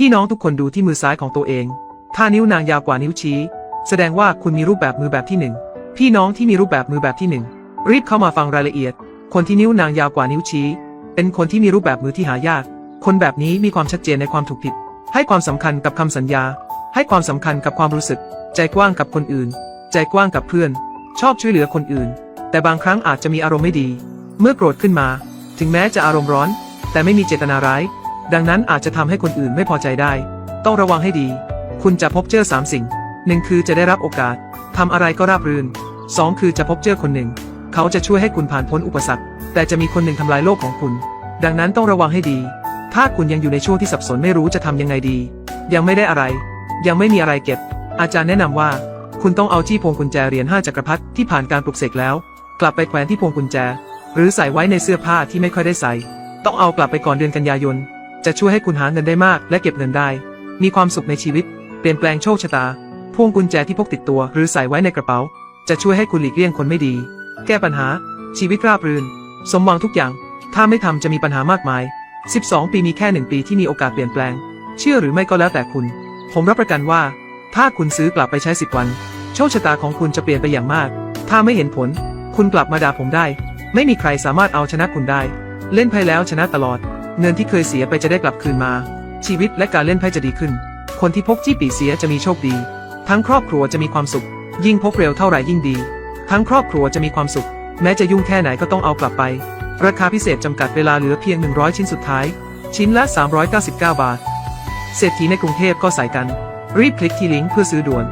พี่น้องทุกคนดูที่มือซ้ายของตัวเอง ถ้านิ้วนางยาวกว่านิ้วชี้ แสดงว่าคุณมีรูปแบบมือแบบที่หนึ่งพี่น้องที่มีรูปแบบมือแบบที่หนึ่งรีบเข้ามาฟังรายละเอียด คนที่นิ้วนางยาวกว่านิ้วชี้ เป็นคนที่มีรูปแบบมือที่หายาก คนแบบนี้มีความชัดเจนในความถูกผิด ให้ความสำคัญกับคำสัญญา ให้ความสำคัญกับความรู้สึก ใจกว้างกับคนอื่น ใจกว้างกับเพื่อน ชอบช่วยเหลือคนอื่น แต่บางครั้งอาจจะมีอารมณ์ไม่ดี เมื่อโกรธขึ้นมา ถึงแม้จะอารมณ์ร้อน แต่ไม่มีเจตนาร้าย ดังนั้นอาจจะทำให้คนอื่นไม่พอใจได้ ต้องระวังให้ดี คุณจะพบเจอสามสิ่งหนึ่งคือจะได้รับโอกาสทำอะไรก็ราบรื่นสองคือจะพบเจอคนหนึ่ง เขาจะช่วยให้คุณผ่านพ้นอุปสรรค แต่จะมีคนหนึ่งทำลายโลกของคุณ ดังนั้นต้องระวังให้ดี ถ้าคุณยังอยู่ในช่วงที่สับสนไม่รู้จะทำยังไงดี ยังไม่ได้อะไร ยังไม่มีอะไรเก็บ อาจารย์แนะนำว่า คุณต้องเอาจี้พวงกุญแจเหรียญห้าจักรพรรดิที่ผ่านการปลุกเสกแล้ว กลับไปแขวนที่พวงกุญแจ หรือใส่ไว้ในเสื้อผ้าที่ไม่ค่อยได้ใส่ ต้องเอากลับไปก่อนเดือนกันยายน จะช่วยให้คุณหาเงินได้มาก และเก็บเงินได้ มีความสุขในชีวิต เปลี่ยนแปลงโชคชะตา พวงกุญแจที่พกติดตัว หรือใส่ไว้ในกระเป๋า จะช่วยให้คุณหลีกเลี่ยงคนไม่ดี แก้ปัญหา ชีวิตราบรื่น สมหวังทุกอย่าง ถ้าไม่ทำจะมีปัญหามากมาย 12 ปีมีแค่หนึ่งปีที่มีโอกาสเปลี่ยนแปลง เชื่อหรือไม่ก็แล้วแต่คุณ ผมรับประกันว่า ถ้าคุณซื้อกลับไปใช้ 10 วัน โชคชะตาของคุณจะเปลี่ยนไปอย่างมาก ถ้าไม่เห็นผล คุณกลับมาด่าผมได้ ไม่มีใครสามารถเอาชนะคุณได้ เล่นไพ่แล้วชนะตลอด เงินที่เคยเสียไปจะได้กลับคืนมา ชีวิตและการเล่นไพ่จะดีขึ้น คนที่พกจี้ปีเสียจะมีโชคดี ทั้งครอบครัวจะมีความสุข ยิ่งพกเร็วเท่าไหร่ยิ่งดี ทั้งครอบครัวจะมีความสุข แม้จะยุ่งแค่ไหนก็ต้องเอากลับไป ราคาพิเศษจำกัดเวลาเหลือเพียง 100 ชิ้นสุดท้าย ชิ้นละ 399 บาท เศรษฐีในกรุงเทพก็ใส่กัน รีบคลิกที่ลิงก์เพื่อซื้อด่วน